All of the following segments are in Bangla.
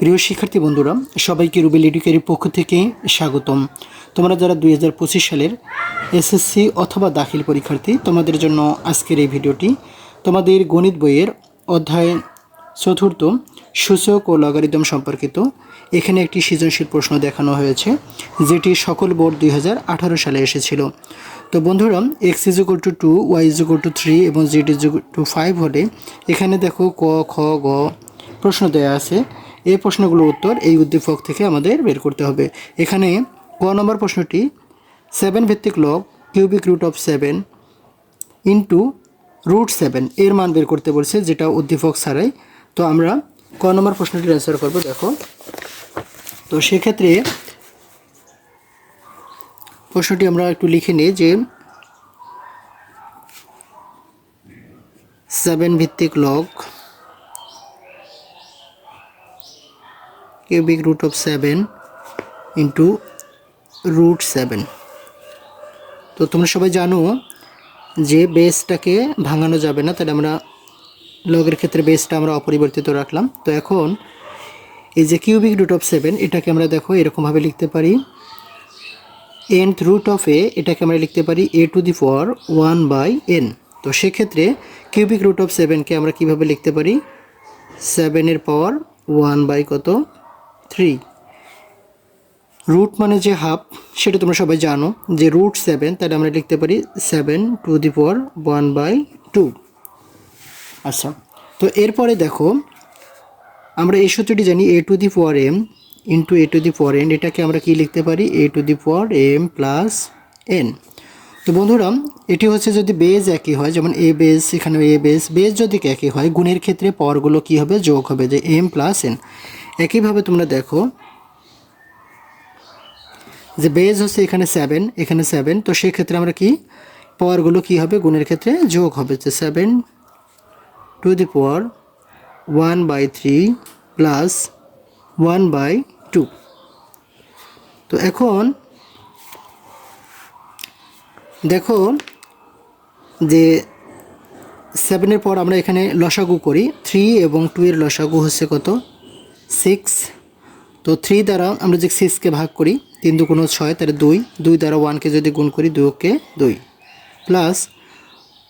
প্রিয় শিক্ষার্থী বন্ধুরা, সবাইকে রুবেল এডুকেয়ারের পক্ষ থেকে স্বাগতম। তোমরা যারা দুই হাজার পঁচিশ সালের এসএসসি অথবা দাখিল পরীক্ষার্থী, তোমাদের জন্য আজকের এই ভিডিওটি তোমাদের গণিত বইয়ের অধ্যায় চতুর্থ, সূচক ও লগারিদম সম্পর্কিত। এখানে একটি সৃজনশীল প্রশ্ন দেখানো হয়েছে, যেটি সকল বোর্ড দুই হাজার আঠারো সালে এসেছিল। তো বন্ধুরা X is equal to two Y is equal to three এবং জেড ইজ টু ফাইভ হলে এখানে দেখো ক, খ, গ প্রশ্ন দেওয়া আছে। এই প্রশ্নগুলোর উত্তর এই উদ্দীপক থেকে আমাদের বের করতে হবে। এখানে ক নম্বর প্রশ্নটি সেভেন ভিত্তিক log cubic root of seven into root seven এর মান বের করতে বলছে যেটা উদ্দীপক ছাড়াই। তো আমরা ক নম্বর প্রশ্নটির অ্যান্সার করব, দেখো। তো সেক্ষেত্রে প্রশ্নটি আমরা একটু লিখে নিই যে সেভেন ভিত্তিক log cubic root of 7 into root 7 তো তোমরা সবাই জানো যে বেসটাকে ভাঙানো যাবে না, তাহলে আমরা লগের ক্ষেত্রে বেসটা আমরা অপরিবর্তিত রাখলাম। তো এখন এই যে কিউবিক রুট অফ সেভেন এটাকে আমরা দেখো, এরকমভাবে লিখতে পারি। এনথ রুট অফ এ এটাকে আমরা লিখতে পারি A to the power one by N তো সেক্ষেত্রে কিউবিক রুট অফ সেভেনকে আমরা কীভাবে লিখতে পারি? সেভেনের পাওয়ার ওয়ান বাই কত? থ্রি রুট মানে যে হাফ সেটা তোমরা সবাই জানো, যে রুট সেভেন তাহলে আমরা লিখতে পারি seven to the power one by two আচ্ছা তো এরপরে দেখো, আমরা এই সূত্রটি জানি A to the power M into A to the power N এটাকে আমরা কি লিখতে পারি? A to the power M plus N তো বন্ধুরা, এটি হচ্ছে যদি বেজ একই হয়, যেমন এ বেজ এখানে এ বেজ বেজ যদি একই হয়, গুণের ক্ষেত্রে পাওয়ারগুলো কি হবে? যোগ হবে, যে এম প্লাস এন একইভাবে তোমরা দেখো যে বেজ হচ্ছে এখানে সেভেন এখানে সেভেন তো সেক্ষেত্রে আমরা কি? পাওয়ারগুলো কি হবে? গুণের ক্ষেত্রে যোগ হবে যে seven to the power one by three plus one by two তো এখন দেখো যে সেভেনের পর আমরা এখানে লসাগু করি থ্রি এবং টু এর লসাগু হচ্ছে কত? সিক্স তো থ্রি দ্বারা আমরা যে সিক্সকে ভাগ করি, তিন দু কোনো ছয়, তাহলে দুই দুই দ্বারা ওয়ানকে যদি গুণ করি দুকে দুই। প্লাস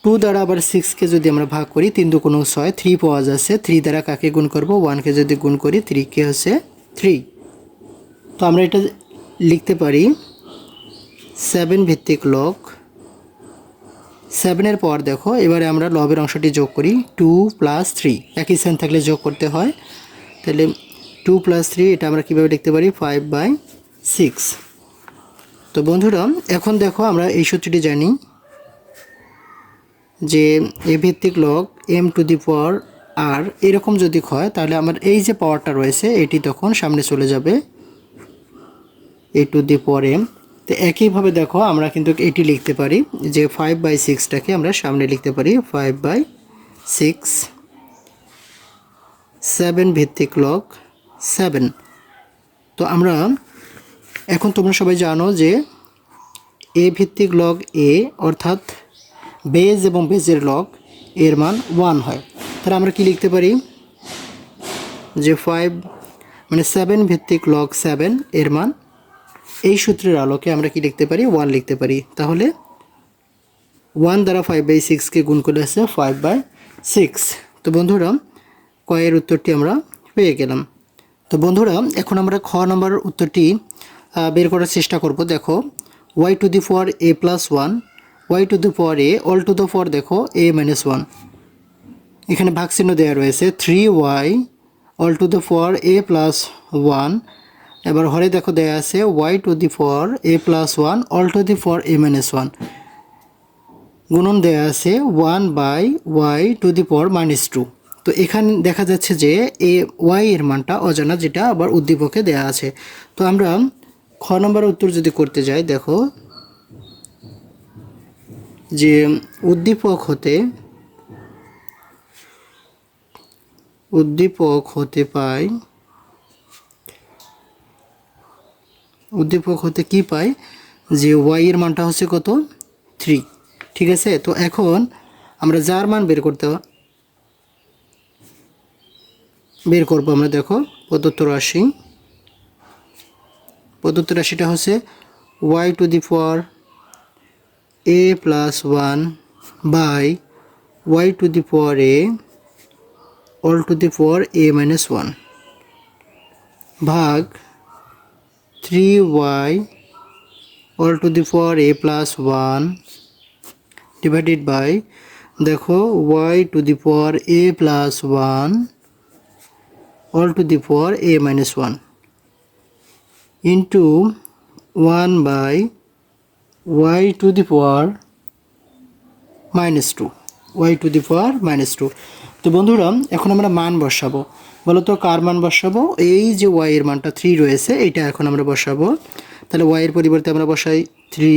টু দ্বারা আবার সিক্সকে যদি আমরা ভাগ করি, তিন দু কোনো ছয় থ্রি পাওয়া যাচ্ছে থ্রি দ্বারা কাকে গুণ করব? ওয়ানকে যদি গুণ করি থ্রিকে হচ্ছে থ্রি তো আমরা এটা লিখতে পারি সেভেন ভিত্তিক লক সেভেনের পর দেখো, এবারে আমরা লবের অংশটি যোগ করি টু প্লাস থ্রি একই সেন থাকলে যোগ করতে হয়, তাহলে টু প্লাস থ্রি এটা আমরা কীভাবে লিখতে পারি? ফাইভ বাই সিক্স তো বন্ধুরা, এখন দেখো আমরা এই সূত্রটি জানি যে এ ভিত্তিক log M to the power আর এরকম যদি হয়, তাহলে আমার এই যে পাওয়ারটা রয়েছে, এটি তখন সামনে চলে যাবে এ টু দি পাওয়ার এম তো একইভাবে দেখো, আমরা কিন্তু এটি লিখতে পারি যে ফাইভ বাই সিক্সটাকে আমরা সামনে লিখতে পারি ফাইভ বাই সিক্স সেভেন ভিত্তিক লগ সেভেন। তো আমরা, এখন তোমরা সবাই জানো যে এ ভিত্তিক লগ এ অর্থাৎ বেজ এবং বেজের লগ এর মান ওয়ান হয়। তাহলে আমরা কি লিখতে পারি? যে ফাইভ মানে সেভেন ভিত্তিক লগ সেভেন এর মান, এই সূত্রের আলোকে আমরা কি লিখতে পারি? ওয়ান লিখতে পারি। তাহলে ওয়ান দ্বারা ফাইভ বাই সিক্সকে গুণ করে আসছে ফাইভ বাই সিক্স তো বন্ধুরা, কয়ের উত্তরটি আমরা পেয়ে গেলাম। তো বন্ধুরা, এখন আমরা খ নম্বর উত্তরটি বের করার চেষ্টা করব। দেখো Y to the four A plus one Y to the four A all to the four দেখো এ মাইনাস ওয়ান এখানে চিহ্ন দেওয়া রয়েছে three Y all to the four A plus one এবার হরে দেখো দেওয়া আছে Y to the four A plus one all to the four A minus one গুণন দেওয়া আছে one by Y to the power minus two তো এখানে দেখা যাচ্ছে যে এ ওয়াই এর মানটা অজানা যেটা আবার উদ্দীপকে দেয়া আছে। তো আমরা খ নম্বর উত্তর যদি করতে যাই, দেখো, যে উদ্দীপক হতে উদ্দীপক হতে পাই, উদ্দীপক হতে কি পাই? যে ওয়াই এর মানটা হচ্ছে কত? থ্রি ঠিক আছে? তো এখন আমরা যার মান বের করতে বের করব আমরা, দেখো, প্রদত্ত রাশি। প্রদত্ত রাশিটা হচ্ছে Y to the power A plus one by Y to the power A all to the power A minus one ভাগ three Y all to the power A plus one divided by দেখো Y to the power A plus one all to the power A minus one into one by Y to the power minus two Y to the power minus two তো বন্ধুরা, এখন আমরা মান বসাবো। বলো তো কার মান বসাবো? এই যে ওয়াই এর মানটা থ্রি রয়েছে, এইটা এখন আমরা বসাবো। তাহলে ওয়াই এর পরিবর্তে আমরা বসাই three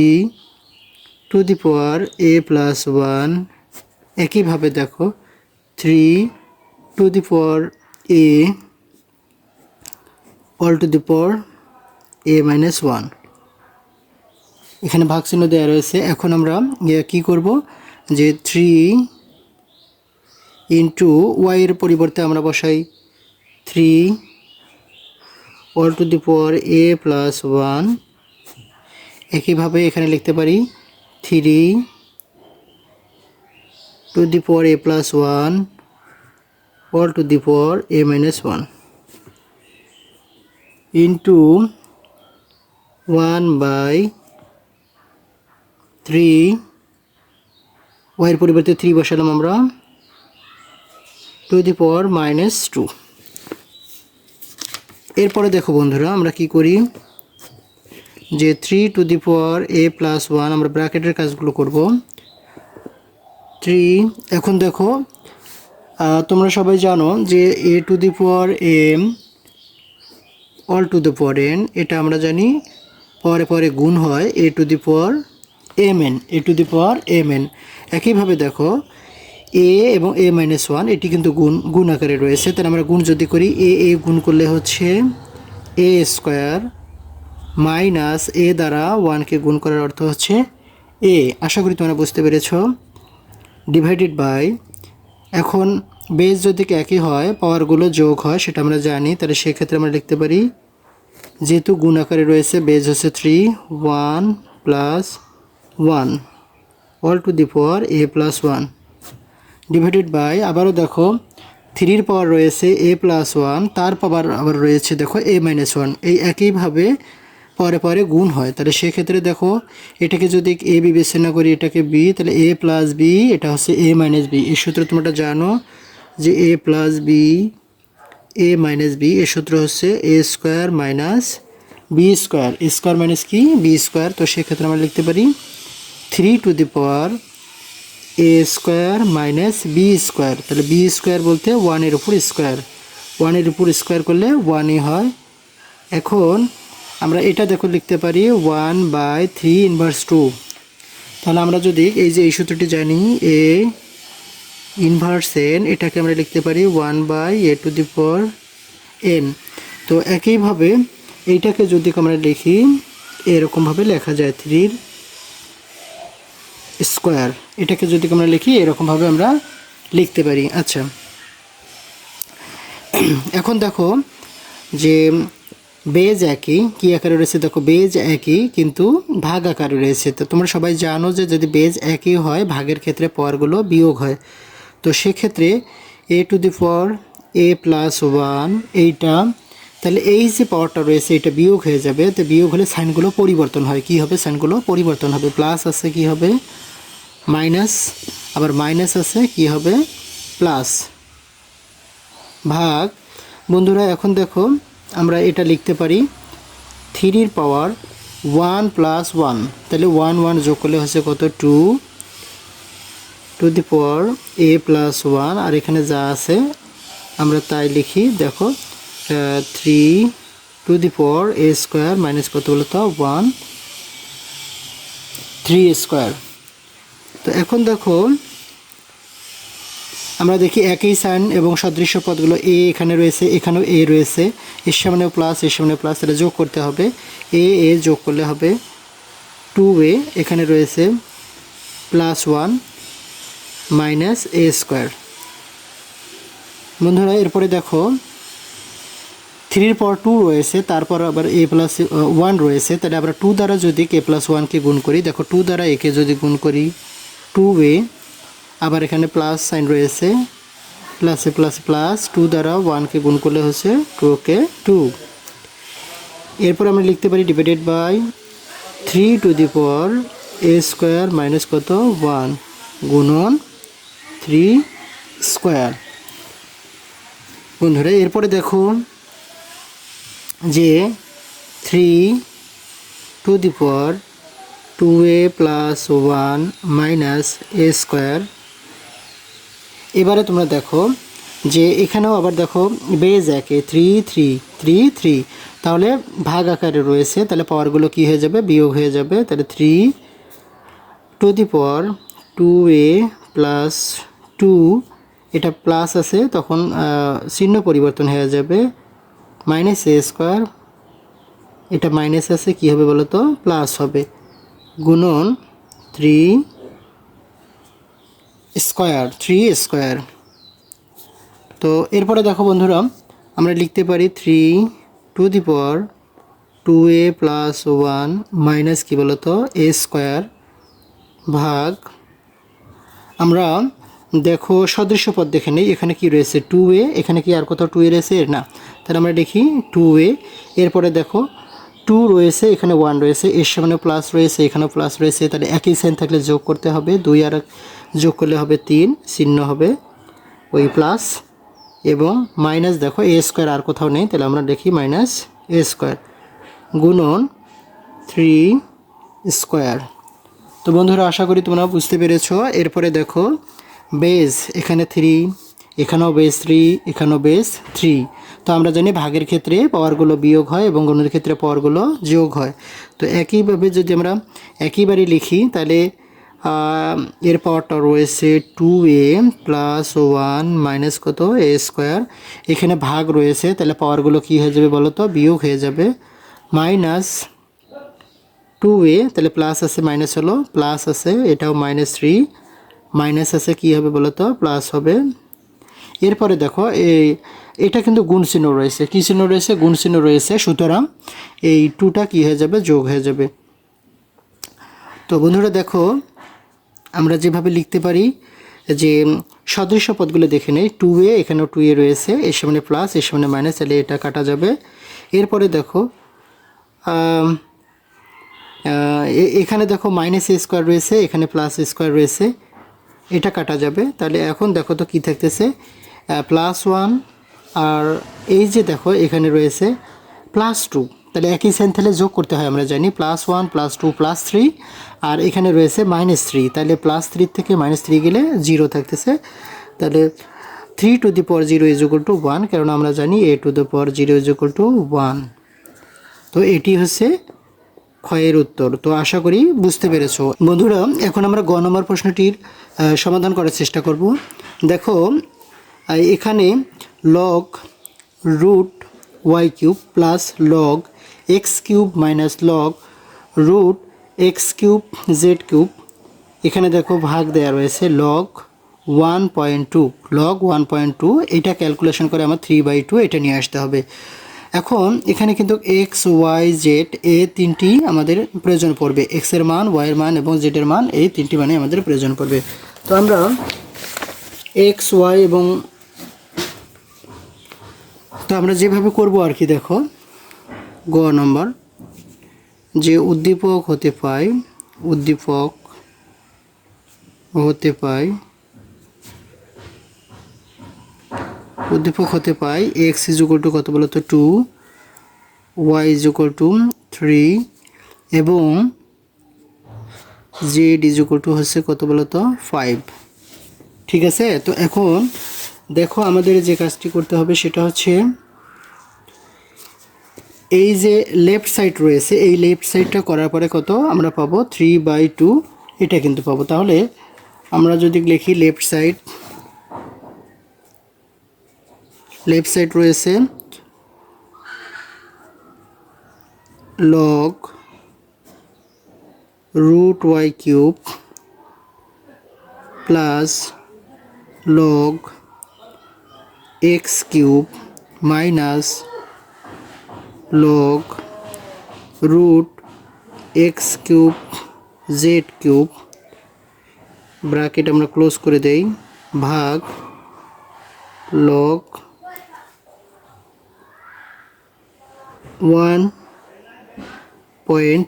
to the power A plus one একইভাবে দেখো three to the power A all to the power A minus one এখানে ভাগ চিহ্ন দেওয়া রয়েছে। এখন আমরা কি করব? যে থ্রি ইন্টু ওয়াইয়ের পরিবর্তে আমরা বসাই three all to the power A plus one একইভাবে এখানে লিখতে পারি three to the power A plus one all to the power A minus one into one by three ওয়াইয়ের পরিবর্তে থ্রি বসালাম আমরা to the power minus two এরপরে দেখো বন্ধুরা, আমরা কি করি? যে three to the power A plus one আমরা ব্র্যাকেটের কাজগুলো করব। থ্রি এখন দেখো তোমরা সবাই জানো যে A to the power M all to the power N এটা আমরা জানি পরে পরে গুণ হয় A to the power M N A to the power M N একইভাবে দেখো এ এবং এ মাইনাস ওয়ান এটি কিন্তু গুণ গুণ আকারে রয়েছে। তাহলে আমরা গুণ যদি করি এ এ গুণ করলে হচ্ছে এ স্কোয়ার মাইনাস এ দ্বারা ওয়ানকে গুণ করার অর্থ হচ্ছে এ আশা করি তোমরা বুঝতে পেরেছ। ডিভাইডেড বাই এখন বেস যদি একই হয় পাওয়ারগুলো যোগ হয়, সেটা আমরা জানি, তাহলে সেক্ষেত্রে আমরা লিখতে পারি, যেহেতু গুণ আকারে রয়েছে বেজ হচ্ছে three one plus one all to the power A plus one divided by আবারও দেখো থ্রির পাওয়ার রয়েছে এ প্লাস ওয়ান তার পাওয়ার আবার রয়েছে, দেখো এ মাইনাস ওয়ান এই একইভাবে পরে পরে গুণ হয়। তাহলে সেক্ষেত্রে দেখো, এটাকে যদি এ বিবেচনা করি, এটাকে বি তাহলে এ প্লাস বি এটা হচ্ছে এ মাইনাস বি এই সূত্র তোমরা জানো যে A plus B A minus B এর সূত্র হচ্ছে A square minus B square square minus কি? বি স্কোয়ার তো সেক্ষেত্রে আমরা লিখতে পারি three to the power A square minus B square তাহলে বি স্কোয়ার বলতে ওয়ানের উপর স্কোয়ার ওয়ানের উপর স্কোয়ার করলে ওয়ানই হয়। এখন আমরা এটা দেখো লিখতে পারি one by three inverse to তাহলে আমরা যদি এই যে এই সূত্রটি জানি এ ইনভার্স এন এটাকে আমরা লিখতে পারি one by A to the power N তো একইভাবে এইটাকে যদি আমরা লিখি, এরকমভাবে লেখা যায় থ্রির স্কোয়ার এটাকে যদি আমরা লিখি, এরকমভাবে আমরা লিখতে পারি। আচ্ছা। এখন দেখো যে বেজ একই, কী আকারে রয়েছে? দেখো, বেজ একই, কিন্তু ভাগ আকারে রয়েছে। তো তোমরা সবাই জানো যে যদি বেজ একই হয়, ভাগের ক্ষেত্রে পাওয়ারগুলো বিয়োগ হয়। তো সেক্ষেত্রে A to the power A plus one এইটা, তাহলে এই যে পাওয়ারটা রয়েছে, এটা বিয়োগ হয়ে যাবে। তো বিয়োগ হলে সাইনগুলো পরিবর্তন হয়। কি হবে? সাইনগুলো পরিবর্তন হবে। প্লাস আছে, কি হবে? মাইনাস আবার মাইনাস আছে, কি হবে? প্লাস ভাগ। বন্ধুরা, এখন দেখো আমরা এটা লিখতে পারি, থ্রির পাওয়ার ওয়ান প্লাস ওয়ান। তাহলে ওয়ান ওয়ান যোগ করলে হচ্ছে কত? Two. To the power A plus one. আর এখানে যা আছে, আমরা তাই লিখি, দেখো three to the power A square minus কত বলো তো? ওয়ান। Three square. তো এখন দেখো আমরা দেখি একই সাইন এবং সদৃশ্য পদগুলো এ এখানে রয়েছে, এখানেও এ রয়েছে। এর সামনেও প্লাস এর সামনে প্লাস এটা যোগ করতে হবে। এ এ যোগ করলে হবে টু এ এখানে রয়েছে plus one minus A square বন্ধুরা, এরপরে দেখো থ্রির পর টু রয়েছে, তারপর আবার এ প্লাস ওয়ান রয়েছে। তাহলে আমরা টু দ্বারা যদি কে প্লাস ওয়ানকে গুণ করি, দেখো টু দ্বারা একে যদি গুণ করি টু এ আবার এখানে প্লাস সাইন রয়েছে। প্লাসে প্লাস প্লাস টু দ্বারা ওয়ানকে গুণ করলে হচ্ছে টু কে টু এরপর আমরা লিখতে পারি divided by three to the power A square minus কত? ওয়ান গুণন থ্রি স্কোয়ার বন্ধুরা, এরপরে দেখো যে three to the power two A plus one minus A square এবারে তোমরা দেখো যে এখানেও আবার দেখো বেজ একে থ্রি থ্রি থ্রি থ্রি তাহলে ভাগ আকারে রয়েছে, তাহলে পাওয়ারগুলো কি হয়ে যাবে? বিয়োগ হয়ে যাবে। তাহলে three to the power two A plus two এটা প্লাস আছে, তখন চিহ্ন পরিবর্তন হয়ে যাবে। মাইনাস এ স্কোয়ার এটা মাইনাস আছে, কী হবে বলো তো প্লাস হবে। গুণন থ্রি স্কোয়ার থ্রি স্কোয়ার। তো এরপরে দেখো বন্ধুরা, আমরা লিখতে পারি three to the power two A plus one minus কী বলতো? এ স্কোয়ার ভাগ, আমরা দেখো সদৃশ্য পদ দেখে নেই, এখানে কি রয়েছে টু এ এখানে কি আর কোথাও টু এ রয়েছে? না, তাহলে আমরা দেখি টু এ এরপরে দেখো টু রয়েছে, এখানে ওয়ান রয়েছে, এর সামনে প্লাস রয়েছে, এখানেও প্লাস রয়েছে, তাহলে একই সাইন থাকলে যোগ করতে হবে, দুই আর যোগ করলে হবে তিন, চিহ্ন হবে ওই প্লাস এবং মাইনাস দেখো এ স্কোয়ার আর কোথাও নেই, তাহলে আমরা দেখি মাইনাস এ স্কোয়ার গুণন থ্রি স্কোয়ার তো বন্ধুরা, আশা করি তোমরা বুঝতে পেরেছ। এরপরে দেখো বেস এখানে থ্রি এখানেও বেস থ্রি এখানেও বেস থ্রি তো আমরা জানি ভাগের ক্ষেত্রে পাওয়ারগুলো বিয়োগ হয় এবং গণের ক্ষেত্রে পাওয়ারগুলো যোগ হয়। তো একইভাবে যদি আমরা একইবারই লিখি, তাহলে এর পাওয়ারটা রয়েছে two A plus one minus কত? এ স্কোয়ার এখানে ভাগ রয়েছে, তাহলে পাওয়ারগুলো কী হয়ে যাবে বলো তো বিয়োগ হয়ে যাবে মাইনাস টু এ তাহলে প্লাস আছে মাইনাস হলো প্লাস আছে এটাও মাইনাস থ্রি মাইনাস আছে কী হবে বলো তো প্লাস হবে। এরপরে দেখো, এই, এটা কিন্তু গুণ চিহ্ন রয়েছে। কী চিহ্ন রয়েছে? গুণ চিহ্ন রয়েছে, সুতরাং এই টুটা কী হয়ে যাবে? যোগ হয়ে যাবে। তো বন্ধুরা দেখো আমরা যেভাবে লিখতে পারি যে সদৃশ্য পদগুলো দেখে নেই। টু এ এখানেও টু এ রয়েছে। এর সামনে প্লাস এর সামনে মাইনাস তাহলে এটা কাটা যাবে। এরপরে দেখো এখানে দেখো মাইনাস এ স্কোয়ার রয়েছে, এখানে প্লাস স্কোয়ার রয়েছে। এটা কাটা যাবে। তাহলে এখন দেখো তো কী থাকতেছে। প্লাস ওয়ান আর এই যে দেখো, এখানে রয়েছে প্লাস টু তাহলে একই সাইন তাহলে যোগ করতে হয়, আমরা জানি plus one plus two plus three আর এখানে রয়েছে মাইনাস থ্রি তাহলে প্লাস থ্রির থেকে মাইনাস থ্রি গেলে জিরো থাকতেছে। তাহলে three to the power zero is equal to one কারণ আমরা জানি A to the power zero is equal to one তো এটি হচ্ছে ক্ষয়ের উত্তর। তো আশা করি বুঝতে পেরেছ। বন্ধুরা, এখন আমরা গ নম্বর প্রশ্নটির সমাধান করার চেষ্টা করব। দেখো এখানে log root Y cube plus log X cube minus log root X cube Z cube. এখানে দেখো ভাগ দেওয়া রয়েছে log one point two. Log one point two, এটা ক্যালকুলেশন করে আমার থ্রি বাই টু এটা নিয়ে আসতে হবে। এখন এখানে কিন্তু এক্স, ওয়াই, জেড, এ তিনটি আমাদের প্রয়োজন পড়বে। এক্সের মান ওয়াইয়ের মান এবং জেডের মান, এই তিনটি মানে আমাদের প্রয়োজন পড়বে। তো আমরা এক্স, ওয়াই এবং তো আমরা যেভাবে করব আর কি দেখো। গ নম্বর, যে উদ্দীপক হতে পায়, উদ্দীপক হতে পায়, উদ্দীপক হতে পায় এক্স ইজ টু কত বলতো? Two Y is to three এবং জেড ইজ টু হচ্ছে কত বলতো? ফাইভ ঠিক আছে? তো এখন দেখো আমাদের যে কাজটি করতে হবে সেটা হচ্ছে এই যে লেফট সাইড রয়েছে, এই লেফট সাইডটা করার পরে কত? আমরা পাবো থ্রি বাই টু এটা কিন্তু পাবো। তাহলে আমরা যদি লিখি লেফট সাইড লেফট সাইড রয়েছে log root Y cube plus log X cube minus log root X cube Z cube bracket আমরা ক্লোজ করে দেই, ভাগ ওয়ান পয়েন্ট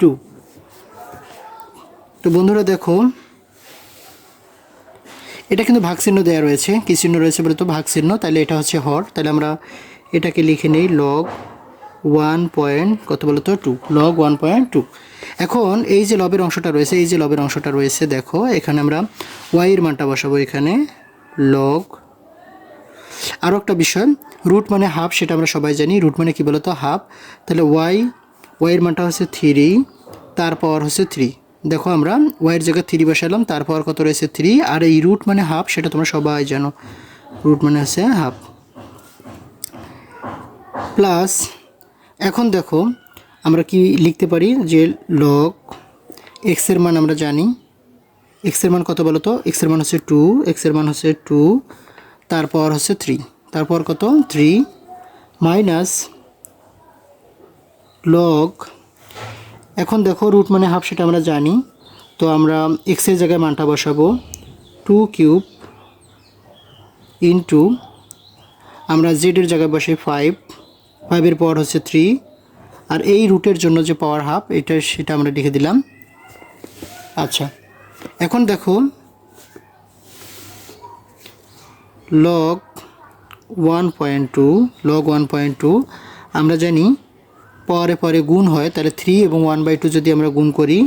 টু তো বন্ধুরা দেখো, এটা কিন্তু ভাগ চিহ্ন দেওয়া রয়েছে, কি চিহ্ন রয়েছে বলে ভাগ চিহ্ন তাহলে এটা হচ্ছে হর তাহলে আমরা এটাকে লিখে নেই লগ ওয়ান পয়েন্ট কত বলো তো? Two log one point two এখন এই যে লবের অংশটা রয়েছে, এই যে লবের অংশটা রয়েছে, দেখো, এখানে আমরা ওয়াইয়ের মানটা বসাবো এখানে লগ আরও একটা বিষয় রুট মানে হাফ সেটা আমরা সবাই জানি রুট মানে কী বলতো? হাফ তাহলে ওয়াই ওয়াইয়ের মানটা হচ্ছে থ্রি তারপর হচ্ছে থ্রি দেখো আমরা ওয়াইয়ের জায়গায় থ্রি বসালাম, তারপর কত রয়েছে থ্রি আর এই রুট মানে হাফ সেটা তোমরা সবাই জানো। রুট মানে হচ্ছে হাফ প্লাস এখন দেখো আমরা কি লিখতে পারি যে লগ এক্সের মান আমরা জানি। এক্সের মান কত বলো তো? এক্সের মান হচ্ছে টু এক্সের মান হচ্ছে টু তারপর হচ্ছে থ্রি তারপর কত? থ্রি মাইনাস লগ এখন দেখো রুট মানে হাফ সেটা আমরা জানি। তো আমরা এক্সের জায়গায় মানটা বসাবো। টু কিউব ইন্টু আমরা জেডের জায়গায় বসে ফাইভ ফাইভের পাওয়ার হচ্ছে থ্রি আর এই রুটের জন্য যে পাওয়ার হাফ এটা সেটা আমরা লিখে দিলাম। আচ্ছা এখন দেখো log one point two log one point two আমরা জানি পরে পরে গুণ হয়, তাহলে থ্রি এবং ওয়ান বাই টু যদি আমরা গুণ করি,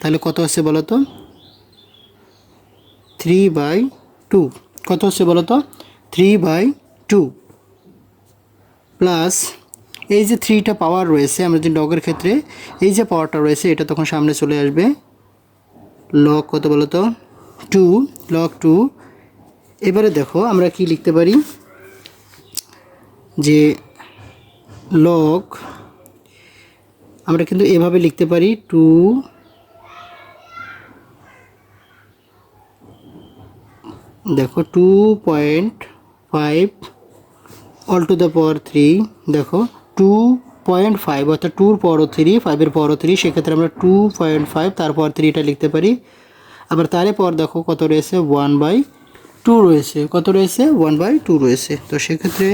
তাহলে কত হচ্ছে বলো তো থ্রি বাই টু কত হচ্ছে বলো তো থ্রি বাই টু প্লাস এই যে থ্রিটা পাওয়ার রয়েছে আমরা যদি লগের ক্ষেত্রে, এই যে পাওয়ারটা রয়েছে, এটা তখন সামনে চলে আসবে। লক কত বলো তো? টু লক টু এবারে দেখো, আমরা কি লিখতে পারি? যে লক আমরা কিন্তু এভাবে লিখতে পারি টু দেখো two point five all to the power three দেখো। টু পয়েন্ট ফাইভ অর্থাৎ টুর পরও থ্রি ফাইভের পরও থ্রি সেক্ষেত্রে আমরা টু পয়েন্ট ফাইভ তারপর থ্রিটা লিখতে পারি। আবার তারে পর দেখো কত রয়েছে? ওয়ান বাই টু রয়েছে। কত রয়েছে? ওয়ান বাই টু রয়েছে। তো সেক্ষেত্রে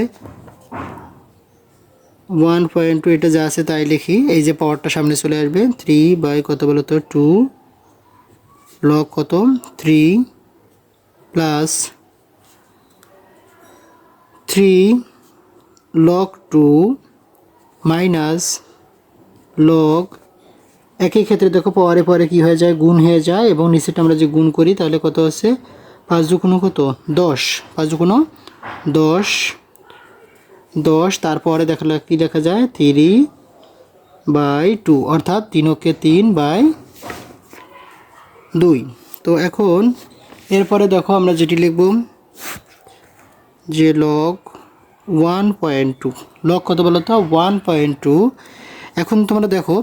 ওয়ান পয়েন্ট টু এটা যা আছে তাই লিখি। এই যে পাওয়ারটা সামনে চলে আসবে থ্রি বাই কত বলো তো? টু লগ কত? Three plus three log two minus log একই ক্ষেত্রে দেখো পরে পরে কি হয়ে যায়? গুণ হয়ে যায় এবং নিচেটা আমরা যে গুণ করি তাহলে কত আছে? পাঁচ দুগুণ কত? দশ। পাঁচ দুগুণ দশ। দশ, তারপরে দেখা কি দেখা যায়? থ্রি বাই টু, অর্থাৎ তিনকে তিন বাই দুই। তো এখন এরপরে দেখো আমরা যেটি লিখব যে log one point two log কত বলো তো? ওয়ান পয়েন্ট টু এখন তোমরা দেখো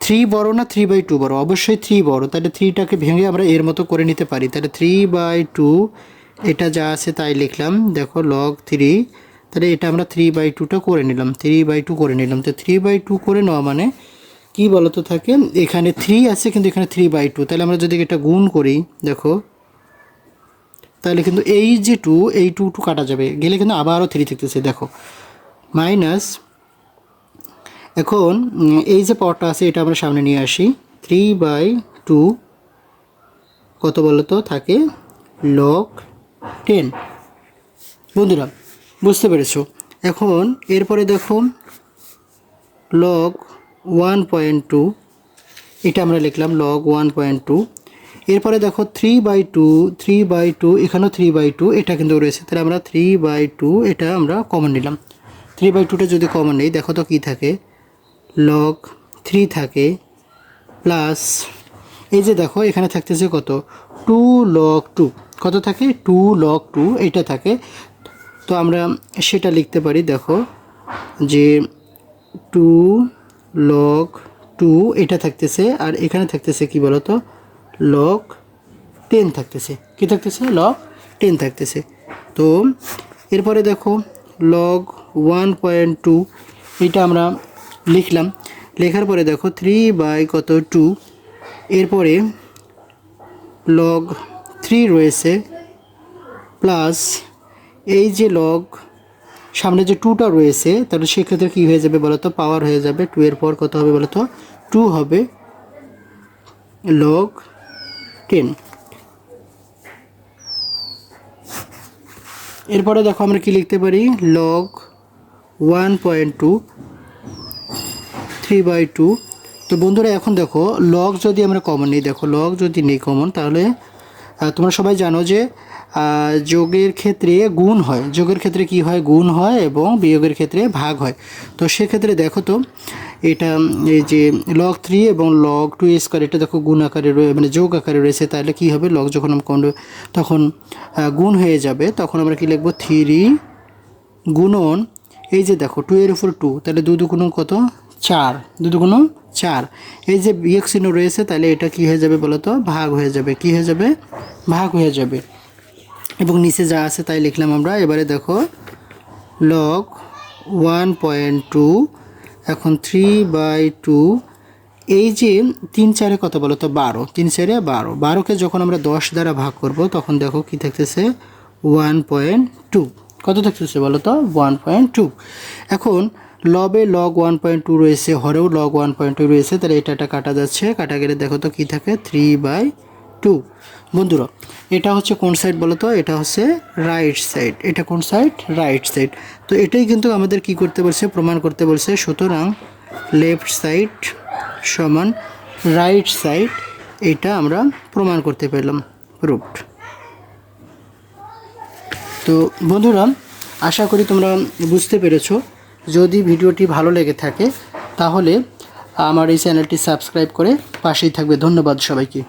থ্রি বড় না থ্রি বাই টু বড়? অবশ্যই থ্রি বড়। তাহলে থ্রিটাকে ভেঙে আমরা এর মতো করে নিতে পারি। তাহলে থ্রি বাই টু এটা যা আছে তাই লিখলাম। দেখো লগ থ্রি তাহলে এটা আমরা থ্রি বাই টুটা করে নিলাম। থ্রি বাই টু করে নিলাম। তো থ্রি বাই টু করে নেওয়া মানে কি বলতো থাকে? এখানে থ্রি আছে, কিন্তু এখানে থ্রি বাই টু তাহলে আমরা যদি এটা গুণ করি, দেখো তাহলে কিন্তু এই যে টু এই টু টু কাটা যাবে। গেলে কিন্তু আবারও থ্রি থাকতেছে, দেখো। মাইনাস এখন এই যে পাওয়ারটা আছে, এটা আমরা সামনে নিয়ে আসি। থ্রি বাই টু কত বলতো? থাকে লক টেন বন্ধুরা, বুঝতে পেরেছ? এখন, এরপরে দেখো লগ ওয়ান পয়েন্ট টু এটা আমরা লিখলাম লগ ওয়ান পয়েন্ট টু এরপরে দেখো three by two three by two এখানেও থ্রি বাই টু এটা কিন্তু রয়েছে। তাহলে আমরা থ্রি বাই টু এটা আমরা কমন নিলাম। থ্রি বাই টুটা যদি কমন নেই, দেখো তো কী থাকে? লগ থ্রি থাকে প্লাস এই যে দেখো, এখানে থাকতেছে কত? টু লগ টু কত থাকে? টু লগ টু এটা থাকে। তো আমরা সেটা লিখতে পারি, দেখো, যে টু লগ টু এটা থাকতেছে। আর এখানে থাকতেছে কি বলতো? লগ টেন থাকতেছে। কি থাকতেছে? লগ টেন থাকতেছে। তো এরপরে দেখো লগ ওয়ান পয়েন্ট টু এটা আমরা লিখলাম। লেখার পরে দেখো থ্রি বাই কত? টু এরপরে লগ থ্রি রয়েছে প্লাস এই যে লগ সামনে যে টুটা রয়েছে, তাহলে সেক্ষেত্রে কী হয়ে যাবে বলো তো পাওয়ার হয়ে যাবে। টু এর পর কত হবে বলো তো টু হবে লগ টেন এরপরে দেখো আমরা কি লিখতে পারি? Log one point two three by two তো বন্ধুরা, এখন দেখো লগ যদি আমরা কমন নিই, দেখো লগ যদি নেই কমন তাহলে তোমরা সবাই জানো যে যোগের ক্ষেত্রে গুণ হয়। যোগের ক্ষেত্রে কি হয়? গুণ হয় এবং বিয়োগের ক্ষেত্রে ভাগ হয়। তো সেক্ষেত্রে দেখো তো এটা এই যে লগ থ্রি এবং লগ টু স্কোয়ার এটা দেখো গুণ আকারে রয়ে মানে যোগ আকারে রয়েছে, তাহলে কি হবে? লগ যখন আমরা তখন গুণ হয়ে যাবে, তখন আমরা কি লিখব? থ্রি গুণন, এই যে দেখো টু এর উপর টু তাহলে দু দুগুণ কত? চার, দু দুগুণ চার। এই যে বিয়োগ চিহ্ন রয়েছে, তাহলে এটা কি হয়ে যাবে বলো তো ভাগ হয়ে যাবে। কি হয়ে যাবে? ভাগ হয়ে যাবে। এবং নিচে যা আছে তাই লিখলাম আমরা, এবারে দেখো লগ ওয়ান পয়েন্ট টু এখন থ্রি বাই টু এই যে তিন চারে কত বলো তো? বারো। তিন চারে বারো। বারোকে যখন আমরা দশ দ্বারা ভাগ করব, তখন দেখো কি থাকতেছে? ওয়ান পয়েন্ট টু কত থাকতেছে বলো তো? ওয়ান পয়েন্ট টু এখন লবে লগ ওয়ান পয়েন্ট টু রয়েছে, হরেও লগ ওয়ান পয়েন্ট টু রয়েছে, তাহলে এটা কাটা যাচ্ছে। কাটা গেলে দেখো তো কী থাকে? থ্রি বাই টু বন্ধুরা, এটা হচ্ছে কোন সাইড বলো তো এটা হচ্ছে রাইট সাইড এটা কোন সাইড রাইট সাইড তো এটাই কিন্তু আমাদের কি করতে বলছে, প্রমাণ করতে বলছে। সুতরাং লেফট সাইড সমান রাইট সাইড এটা আমরা প্রমাণ করতে পেলাম প্রুফড তো বন্ধুরা, আশা করি তোমরা বুঝতে পেরেছ। যদি ভিডিওটি ভালো লেগে থাকে, তাহলে আমার এই চ্যানেলটি সাবস্ক্রাইব করে পাশেই থাকবে। ধন্যবাদ সবাইকে।